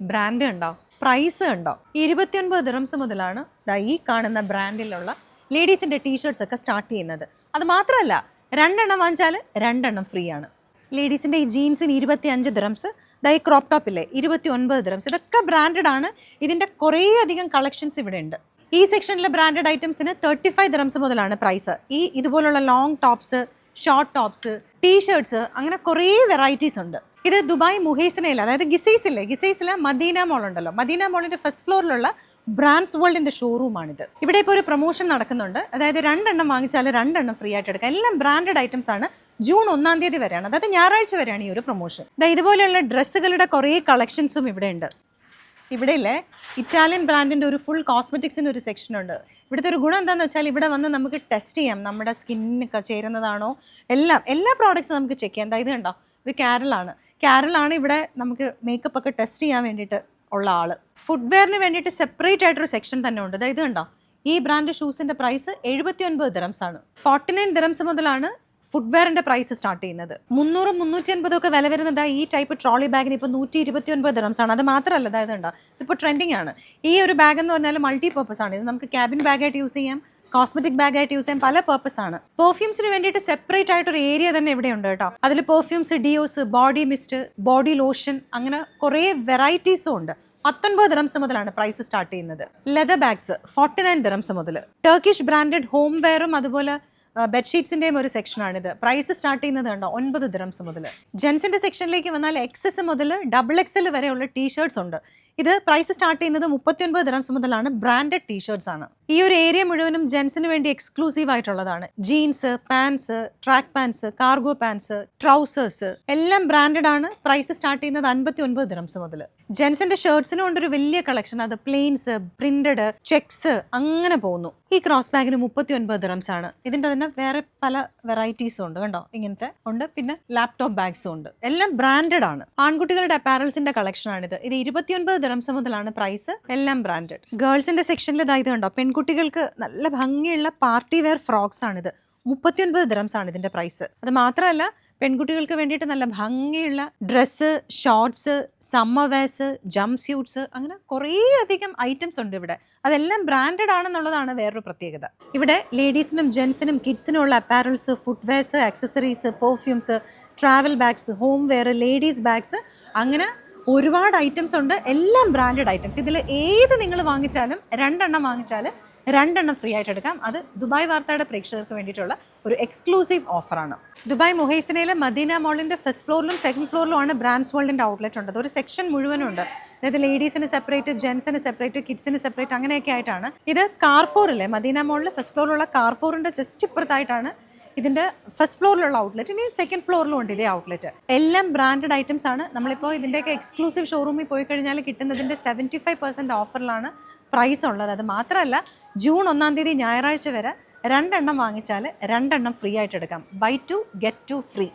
Brand ഉണ്ടോ? Price ഉണ്ടോ? ഇരുപത്തിയൊൻപത് ദിറംസ് മുതലാണ് ഈ കാണുന്ന ബ്രാൻഡിലുള്ള ലേഡീസിന്റെ ടീഷർട്സ് ഒക്കെ സ്റ്റാർട്ട് ചെയ്യുന്നത്. അത് മാത്രമല്ല രണ്ടെണ്ണം വാങ്ങിച്ചാൽ രണ്ടെണ്ണം ഫ്രീ ആണ്. ലേഡീസിന്റെ ഈ ജീൻസിന് ഇരുപത്തി അഞ്ച് ദിറംസ് ദാ ക്രോപ്പ് ടോപ്പില്ലേ ഇരുപത്തി ഒൻപത് ദിറംസ് ഇതൊക്കെ ബ്രാൻഡഡ് ആണ്. ഇതിന്റെ കുറേ അധികം കളക്ഷൻസ് ഇവിടെ ഉണ്ട്. ഈ സെക്ഷനിലെ ബ്രാൻഡഡ് ഐറ്റംസിന് തേർട്ടി ഫൈവ് ദിറംസ് മുതലാണ് പ്രൈസ് ഈ ഇതുപോലുള്ള long tops short tops t shirts അങ്ങനെ കുറേ വെറൈറ്റീസ് ഉണ്ട്. ഇത് ദുബായ് മുഹേസിനയിൽ അതായത് ഗിസൈസിലെ ഗിസൈസിലെ മദീന മോൾ ഉണ്ടല്ലോ. മദീന മോളിന്റെ ഫസ്റ്റ് ഫ്ലോറിലുള്ള ബ്രാൻഡ്സ് വേൾഡിന്റെ ഷോറൂമാണിത് ഇവിടെ ഇപ്പോൾ ഒരു പ്രൊമോഷൻ നടക്കുന്നുണ്ട്. അതായത് രണ്ടെണ്ണം വാങ്ങിച്ചാൽ രണ്ടെണ്ണം ഫ്രീ ആയിട്ട് എടുക്കാം. എല്ലാം ബ്രാൻഡഡ് ഐറ്റംസ് ആണ്. ജൂൺ ഒന്നാം തീയതി വരെയാണ്. അതായത് ഞായറാഴ്ച വരെയാണ് ഈ ഒരു പ്രൊമോഷൻ ഇതുപോലെയുള്ള ഡ്രസ്സുകളുടെ കുറേ കളക്ഷൻസും ഇവിടെ ഉണ്ട്. ഇവിടെ ഇല്ലേ ഇറ്റാലിയൻ ബ്രാൻഡിന്റെ ഒരു ഫുൾ കോസ്മെറ്റിക്സിന്റെ ഒരു സെക്ഷൻ ഉണ്ട്. ഇവിടുത്തെ ഒരു ഗുണം എന്താണെന്ന് വെച്ചാൽ ഇവിടെ വന്ന് നമുക്ക് ടെസ്റ്റ് ചെയ്യാം. നമ്മുടെ സ്കിന്നൊക്കെ ചേരുന്നതാണോ? എല്ലാം എല്ലാ പ്രോഡക്റ്റ്സും നമുക്ക് ചെക്ക് ചെയ്യാം. എന്താ ഇത് കണ്ടോ? ഇത് കാരലാണ് കാരലാണ് ഇവിടെ നമുക്ക് മേക്കപ്പ് ഒക്കെ ടെസ്റ്റ് ചെയ്യാൻ വേണ്ടിയിട്ട് ഉള്ള ആൾ ഫുഡ്വെയറിന് വേണ്ടിയിട്ട് സെപ്പറേറ്റ് ആയിട്ടൊരു സെക്ഷൻ തന്നെ ഉണ്ട്. അതായത് കണ്ടോ? ഈ ബ്രാൻഡ് ഷൂസിന്റെ പ്രൈസ് എഴുപത്തി ഒൻപത് ദിറംസ് ആണ്. ഫോർട്ടി നയൻ ദിറംസ് മുതലാണ് ഫുഡ്വെയറിന്റെ പ്രൈസ് സ്റ്റാർട്ട് ചെയ്യുന്നത്. മുന്നൂറും മുന്നൂറ്റി അൻപതും ഒക്കെ വില വരുന്നത് ഈ ടൈപ്പ് ട്രോളി ബാഗിന് ഇപ്പോൾ നൂറ്റി ഇരുപത്തി ഒൻപത് ദിറംസ് ആണ്. അത് മാത്രമല്ല അതായത് ഉണ്ടോ ഇതിപ്പോൾ ട്രെൻഡിങ് ആണ്. ഈ ഒരു ബാഗ് എന്ന് പറഞ്ഞാൽ മൾട്ടി പർപ്പസ് ആണ്. ഇത് നമുക്ക് ക്യാബിൻ ബാഗായിട്ട് യൂസ് ചെയ്യാം കോസ്മെറ്റിക് ബാഗായിട്ട് യൂസ് ചെയ്യാൻ പല പർപ്പസ് ആണ്. പെർഫ്യൂംസിന് വേണ്ടിയിട്ട് സെപ്പറേറ്റ് ആയിട്ട് ഒരു ഏരിയ തന്നെ ഇവിടെ ഉണ്ട് കേട്ടോ. അതിൽ perfumes deos body mist body lotion അങ്ങനെ കുറേ വെറൈറ്റീസും ഉണ്ട്. പത്തൊൻപത് ദിറംസ് മുതലാണ് പ്രൈസ് സ്റ്റാർട്ട് ചെയ്യുന്നത്. Leather bags forty nine dirhams മുതൽ ടർക്കിഷ് ബ്രാൻഡഡ് ഹോം വെയറും അതുപോലെ ബെഡ്ഷീറ്റ്സിന്റെയും ഒരു സെക്ഷനാണിത് പ്രൈസ് സ്റ്റാർട്ട് ചെയ്യുന്നത് കണ്ടോ? ഒൻപത് ദിറംസ് മുതൽ ജെൻസിന്റെ സെക്ഷനിലേക്ക് വന്നാൽ എക്സസ് മുതൽ ഡബിൾ എക്സൽ വരെയുള്ള ടീഷർട്സ് ഉണ്ട്. ഇത് പ്രൈസ് സ്റ്റാർട്ട് ചെയ്യുന്നത് മുപ്പത്തിയൊൻപത് ദിറംസ് മുതലാണ് ബ്രാൻഡഡ് ടീഷർട്സ് ആണ്. ഈ ഒരു ഏരിയ മുഴുവനും ജെൻസിന് വേണ്ടി എക്സ്ക്ലൂസീവ് ആയിട്ടുള്ളതാണ്. Jeans pants track pants cargo pants trousers എല്ലാം ബ്രാൻഡഡ് ആണ്. പ്രൈസ് സ്റ്റാർട്ട് ചെയ്യുന്നത് അൻപത്തി ഒൻപത് ദിറംസ് മുതൽ ജെൻസിന്റെ ഷർട്ട്സിനും ഉണ്ട് ഒരു വലിയ കളക്ഷൻ അത് പ്ലെയിൻസ് പ്രിന്റഡ് ചെക്സ് അങ്ങനെ പോകുന്നു. ഈ ക്രോസ് ബാഗിന് മുപ്പത്തി ഒൻപത് ദിറംസ് ആണ്. ഇതിന്റെ തന്നെ വേറെ പല വെറൈറ്റീസും ഉണ്ട് കണ്ടോ? ഇങ്ങനത്തെ ഉണ്ട്. പിന്നെ ലാപ്ടോപ്പ് ബാഗ്സും ഉണ്ട്. എല്ലാം ബ്രാൻഡഡ് ആണ്. ആൺകുട്ടികളുടെ അപ്പാരൽസിന്റെ കളക്ഷൻ ആണിത്. ഇത് ഇരുപത്തിയൊൻപത് ദിറംസ് മുതലാണ് പ്രൈസ് എല്ലാം ബ്രാൻഡഡ് ഗേൾസിന്റെ സെക്ഷനിൽ ഇതായത് കണ്ടോ? പെൺകുട്ടികൾക്ക് നല്ല ഭംഗിയുള്ള പാർട്ടി വെയർ ഫ്രോക്സ് ആണിത്. മുപ്പത്തിയൊൻപത് ദിറംസ് ആണ് ഇതിന്റെ പ്രൈസ് അത് മാത്രമല്ല പെൺകുട്ടികൾക്ക് വേണ്ടിയിട്ട് നല്ല ഭംഗിയുള്ള dress shorts summer wears jump suits അങ്ങനെ കുറേ അധികം ഐറ്റംസ് ഉണ്ട് ഇവിടെ. അതെല്ലാം ബ്രാൻഡഡ് ആണെന്നുള്ളതാണ് വേറൊരു പ്രത്യേകത. ഇവിടെ ലേഡീസിനും ജെൻസിനും കിഡ്സിനും ഉള്ള apparels footwears accessories perfumes travel bags home wear ladies bags അങ്ങനെ ഒരുപാട് ഐറ്റംസ് ഉണ്ട്. എല്ലാം ബ്രാൻഡഡ് ഐറ്റംസ് ഇതിൽ ഏത് നിങ്ങൾ വാങ്ങിച്ചാലും രണ്ടെണ്ണം വാങ്ങിച്ചാൽ രണ്ടെണ്ണം ഫ്രീ ആയിട്ട് എടുക്കാം. അത് ദുബായ് വാർത്തയുടെ പ്രേക്ഷകർക്ക് വേണ്ടിയിട്ടുള്ള ഒരു എക്സ്ക്ലൂസീവ് ഓഫറാണ് ദുബായ് മൊഹേസിനയിലെ മദീന മോളിന്റെ ഫസ്റ്റ് ഫ്ലോറിലും സെക്കൻഡ് ഫ്ലോറിലും ആണ് ബ്രാൻഡ്സ് വേൾഡിന്റെ ഔട്ട്ലെറ്റ് ഉണ്ട് ഒരു സെക്ഷൻ മുഴുവനും ഉണ്ട്. അതായത് ലേഡീസിന് സെപ്പറേറ്റ് ജെൻസിന് സെപ്പറേറ്റ് കിഡ്സിന് സെപ്പറേറ്റ് അങ്ങനെയൊക്കെ ആയിട്ടാണ്. ഇത് കാർഫോറിലെ മദീന മോളിൽ ഫസ്റ്റ് ഫ്ലോറിലുള്ള കാർഫോറിന്റെ ജസ്റ്റ് ഇപ്പുറത്തായിട്ടാണ് ഇതിന്റെ ഫസ്റ്റ് ഫ്ലോറിലുള്ള ഔട്ട്ലെറ്റ് ഇനി സെക്കൻഡ് ഫ്ലോറിലും ഉണ്ട് ഇതേ ഔട്ട്ലെറ്റ് എല്ലാം ബ്രാൻഡഡ് ഐറ്റംസ് ആണ്. നമ്മളിപ്പോൾ ഇതിന്റെയൊക്കെ എക്സ്ക്ലൂസീവ് ഷോറൂമിൽ പോയി കഴിഞ്ഞാൽ കിട്ടുന്നതിന്റെ സെവന്റി ഫൈവ് പെർസെന്റ് ഓഫറിലാണ് പ്രൈസ് ഉള്ളത്. അത് മാത്രമല്ല ജൂൺ ഒന്നാം തീയതി ഞായറാഴ്ച വരെ രണ്ടെണ്ണം വാങ്ങിച്ചാൽ രണ്ടെണ്ണം ഫ്രീ ആയിട്ട് എടുക്കാം. Buy two get two free